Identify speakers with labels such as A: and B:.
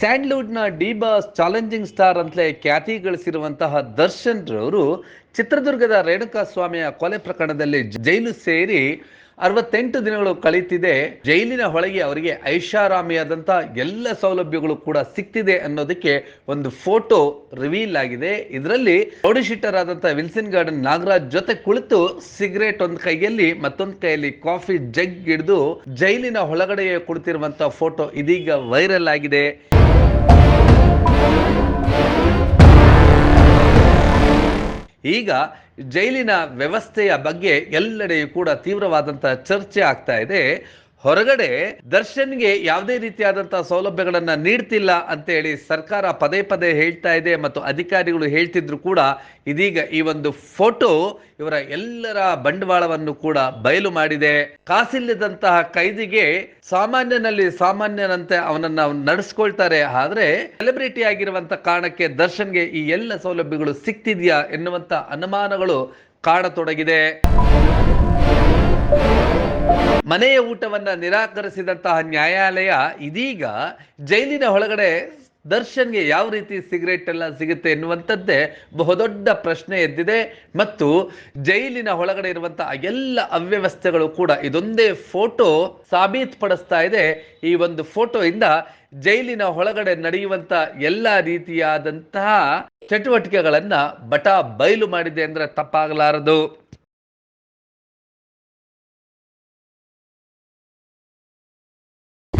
A: ಸ್ಯಾಂಡ್ಲ್ವುಡ್ನ D boss challenging star ಅಂತಲೇ ಖ್ಯಾತಿ ಗಳಿಸಿರುವಂತಹ ದರ್ಶನ್ ರವರು ಚಿತ್ರದುರ್ಗದ ರೇಣುಕಾ ಸ್ವಾಮಿಯ ಕೊಲೆ ಪ್ರಕರಣದಲ್ಲಿ ಜೈಲು ಸೇರಿ ಅರವತ್ತೆಂಟು ದಿನಗಳು ಕಳೀತಿದೆ. ಜೈಲಿನ ಒಳಗೆ ಅವರಿಗೆ ಐಷಾರಾಮಿಯಾದಂಥ ಎಲ್ಲ ಸೌಲಭ್ಯಗಳು ಕೂಡ ಸಿಕ್ತಿದೆ ಅನ್ನೋದಕ್ಕೆ ಒಂದು ಫೋಟೋ ರಿವೀಲ್ ಆಗಿದೆ. ಇದರಲ್ಲಿ ರೌಡಿಶೀಟರ್ ಆದಂಥ ವಿಲ್ಸನ್ ಗಾರ್ಡನ್ ನಾಗರಾಜ್ ಜೊತೆ ಕುಳಿತು ಸಿಗರೇಟ್ ಒಂದು ಕೈಯಲ್ಲಿ ಮತ್ತೊಂದು ಕೈಯಲ್ಲಿ ಕಾಫಿ ಜಗ್ ಹಿಡಿದು ಜೈಲಿನ ಒಳಗಡೆಯೇ ಕುಳಿತಿರುವಂಥ ಫೋಟೋ ಇದೀಗ ವೈರಲ್ ಆಗಿದೆ. ಈಗ ಜೈಲಿನ ವ್ಯವಸ್ಥೆಯ ಬಗ್ಗೆ ಎಲ್ಲೆಡೆಯೂ ಕೂಡ ತೀವ್ರವಾದಂಥ ಚರ್ಚೆ ಆಗ್ತಾ ಇದೆ. ಹೊರಗಡೆ ದರ್ಶನ್ಗೆ ಯಾವುದೇ ರೀತಿಯಾದಂತಹ ಸೌಲಭ್ಯಗಳನ್ನ ನೀಡ್ತಿಲ್ಲ ಅಂತ ಹೇಳಿ ಸರ್ಕಾರ ಪದೇ ಪದೇ ಹೇಳ್ತಾ ಇದೆ ಮತ್ತು ಅಧಿಕಾರಿಗಳು ಹೇಳ್ತಿದ್ರು ಕೂಡ ಇದೀಗ ಈ ಒಂದು ಫೋಟೋ ಇವರ ಎಲ್ಲರ ಬಂಡವಾಳವನ್ನು ಕೂಡ ಬಯಲು ಮಾಡಿದೆ. ಕಾಸಿಲ್ಲದಂತಹ ಕೈದಿಗೆ ಸಾಮಾನ್ಯನಲ್ಲಿ ಸಾಮಾನ್ಯನಂತೆ ಅವನನ್ನ ನಡೆಸ್ಕೊಳ್ತಾರೆ. ಆದ್ರೆ ಸೆಲೆಬ್ರಿಟಿ ಆಗಿರುವಂತ ಕಾರಣಕ್ಕೆ ದರ್ಶನ್ಗೆ ಈ ಎಲ್ಲ ಸೌಲಭ್ಯಗಳು ಸಿಕ್ತಿದ್ಯಾ ಎನ್ನುವಂತ ಅನುಮಾನಗಳು ಕಾಡತೊಡಗಿದೆ. ಮನೆಯ ಊಟವನ್ನು ನಿರಾಕರಿಸಿದಂತಹ ನ್ಯಾಯಾಲಯ ಇದೀಗ ಜೈಲಿನ ಒಳಗಡೆ ದರ್ಶನ್ಗೆ ಯಾವ ರೀತಿ ಸಿಗರೇಟ್ ಎಲ್ಲ ಸಿಗುತ್ತೆ ಎನ್ನುವಂಥದ್ದೇ ಬಹುದೊಡ್ಡ ಪ್ರಶ್ನೆ ಎದ್ದಿದೆ. ಮತ್ತು ಜೈಲಿನ ಒಳಗಡೆ ಇರುವಂತಹ ಎಲ್ಲ ಅವ್ಯವಸ್ಥೆಗಳು ಕೂಡ ಇದೊಂದೇ ಫೋಟೋ ಸಾಬೀತುಪಡಿಸ್ತಾ ಇದೆ. ಈ ಒಂದು ಫೋಟೋ ಇಂದ ಜೈಲಿನ ಒಳಗಡೆ ನಡೆಯುವಂತ ಎಲ್ಲ ರೀತಿಯಾದಂತಹ ಚಟುವಟಿಕೆಗಳನ್ನ ಬಟ ಬಯಲು ಮಾಡಿದೆ ಅಂದ್ರೆ ತಪ್ಪಾಗಲಾರದು.